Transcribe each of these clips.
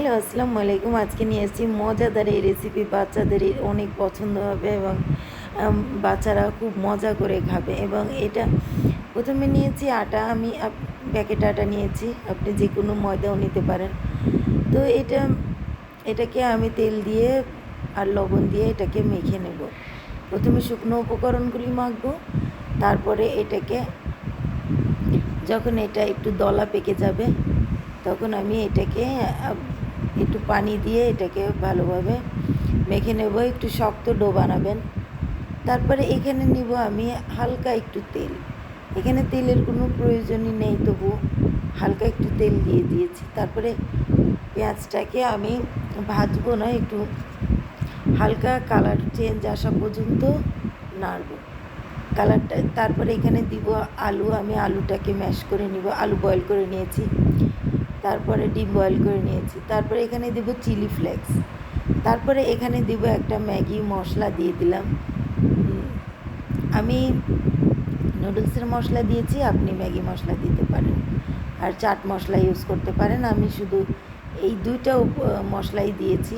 Hello আসসালামু আলাইকুম। আজকে নিয়ে এসেছি মজাদার এই রেসিপি বাচ্চাদের অনেক পছন্দ হবে এবং বাচ্চারা খুব মজা করে খাবে এবং এটা প্রথমে নিয়েছি আটা। আমি প্যাকেট আটা নিয়েছি। আপনি যে কোনো ময়দাও নিতে পারেন। তো এটা, এটাকে আমি তেল দিয়ে আর লবণ দিয়ে এটাকে মেখে নেব। প্রথমে শুকনো উপকরণগুলি মাখবো। তারপরে এটাকে যখন এটা একটু দলা পেকে যাবে, তখন আমি এটাকে একটু পানি দিয়ে এটাকে ভালোভাবে মেখে নেব। একটু শক্ত ডো বানাবেন। তারপরে এখানে নিব আমি হালকা একটু তেল। এখানে তেলের কোনো প্রয়োজনই নেই তবু হালকা একটু তেল দিয়ে দিয়েছি। তারপরে পেঁয়াজটাকে আমি ভাজবো না, একটু হালকা কালার চেঞ্জ আসা পর্যন্ত নাড়বো। কালারটা, তারপরে এখানে দিব আলু। আমি আলুটাকে ম্যাশ করে নিব। আলু বয়েল করে নিয়েছি। তারপরে ডিম বয়েল করে নিয়েছি। তারপরে এখানে দেব চিলি ফ্লেক্স। তারপরে এখানে দেব একটা ম্যাগি মশলা দিয়ে দিলাম। আমি নুডলসের মশলা দিয়েছি, আপনি ম্যাগি মশলা দিতে পারেন। আর চাট মশলা ইউজ করতে পারেন। আমি শুধু এই দুইটা মশলাই দিয়েছি।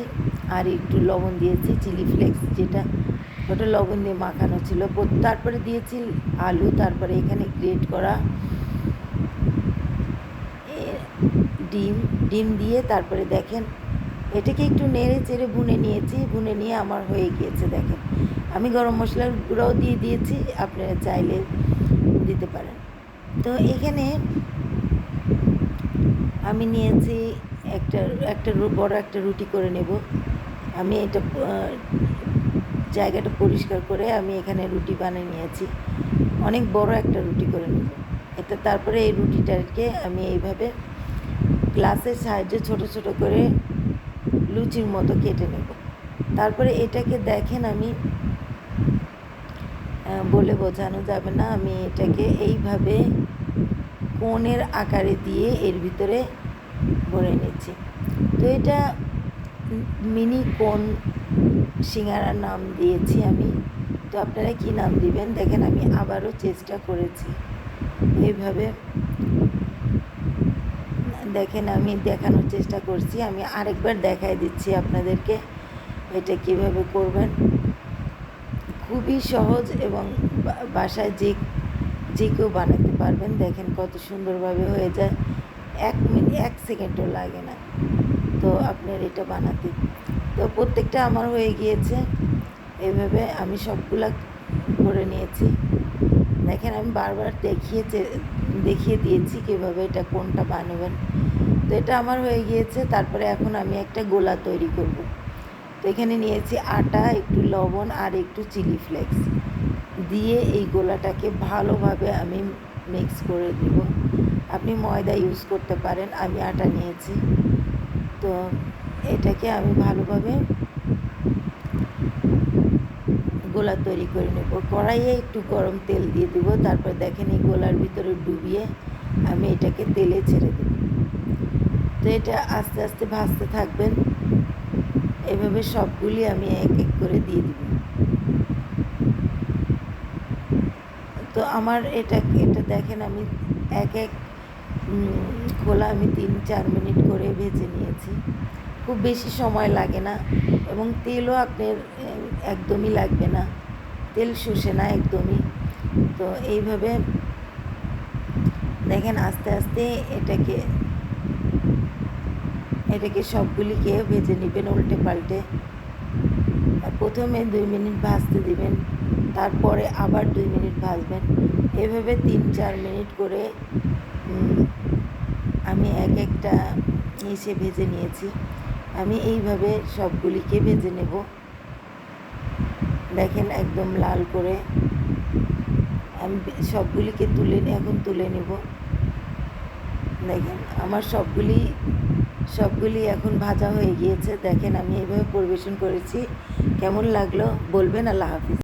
আর একটু লবণ দিয়েছি, চিলি ফ্লেক্স যেটা, ওটা লবণ দিয়ে মাখানো ছিল। তারপরে দিয়েছি আলু, তারপরে এখানে গ্রেট করা। ডিম ডিম দিয়ে তারপরে দেখেন, এটাকে একটু নেড়ে চেড়ে ভুনে নিয়েছি, ভুনে নিয়ে আমার হয়ে গিয়েছে, দেখেন। আমি গরম মশলার গুঁড়াও দিয়ে দিয়েছি, আপনারা চাইলে দিতে পারেন। তো এখানে আমি নিয়েছি একটা একটা বড় একটা রুটি করে নেব। আমি এটা জায়গাটা পরিষ্কার করে আমি এখানে রুটি বানিয়ে নিয়েছি। অনেক বড় একটা রুটি করে নেব। এটা তারপরে এই রুটিটাকে আমি এইভাবে গ্লাসের সাহায্যে ছোট ছোট করে লুচির মতো কেটে নেব। তারপরে এটাকে দেখেন আমি বলে বোঝানো যাবে না। আমি এটাকে এইভাবে কোণের আকারে দিয়ে এর ভিতরে ভরে নিচ্ছি। তো এটা মিনি কোন সিঙ্গারার নাম দিয়েছি আমি। তো আপনারা কি নাম দিবেন? দেখেন আমি আবারও চেষ্টা করেছি। এইভাবে দেখেন, আমি দেখানোর চেষ্টা করছি। আমি আরেকবার দেখাই দিচ্ছি আপনাদেরকে এটা কীভাবে করবেন। খুবই সহজ এবং বাসায় যে যে কেউ বানাতে পারবেন, দেখেন কত সুন্দরভাবে হয়ে যায়। এক মিনিট এক সেকেন্ডও লাগে না। তো আপনার এটা বানাতে। তো প্রত্যেকটা আমার হয়ে গিয়েছে। এভাবে আমি সবগুলা করে নিয়েছি। দেখেন, আমি বারবার দেখিয়েছে দেখিয়ে দিয়েছি কীভাবে এটা কোনটা বানাবেন। তো এটা আমার হয়ে গিয়েছে, তারপরে এখন আমি একটা গোলা তৈরি করব। তো এখানে নিয়েছি আটা, একটু লবণ আর একটু চিলি ফ্লেক্স। দিয়ে এই গোলাটাকে ভালোভাবে আমি মিক্স করে দিব। আপনি ময়দা ইউজ করতে পারেন, আমি আটা নিয়েছি। তো এটাকে আমি ভালোভাবে গোলা তৈরি করে নেব। কড়াইয়ে একটু গরম তেল দিয়ে দিব, তারপর দেখেন এই গোলার ভিতরে ডুবিয়ে আমি এটাকে তেলে ছেড়ে দেব। তো এটা আস্তে আস্তে ভাজতে থাকবেন। এভাবে সবগুলি আমি এক এক করে দিয়ে দিব। তো আমার এটা এটা দেখেন আমি এক এক খোলা আমি তিন চার মিনিট করে ভেজে নিয়েছি। খুব বেশি সময় লাগে না এবং তেলও আপনার একদমই লাগবে না। তেল শুষে না একদমই। তো এইভাবে দেখেন আস্তে আস্তে এটাকে এটাকে সবগুলিকে ভেজে নেবেন উল্টে পাল্টে। প্রথমে দুই মিনিট ভাজতে দিবেন, তারপরে আবার দুই মিনিট ভাজবেন। এভাবে তিন চার মিনিট করে আমি এক একটা এসে ভেজে নিয়েছি। আমি এইভাবে সবগুলিকে ভেজে নেব। দেখেন একদম লাল করে। আমি সবগুলিকে তুলে এখন তুলে নেব। দেখেন, আমার সবগুলি সবগুলি এখন ভাজা হয়ে গিয়েছে। দেখেন, আমি এইভাবে পরিবেশন করেছি। কেমন লাগল? বলবেন। আল্লাহ হাফিজ।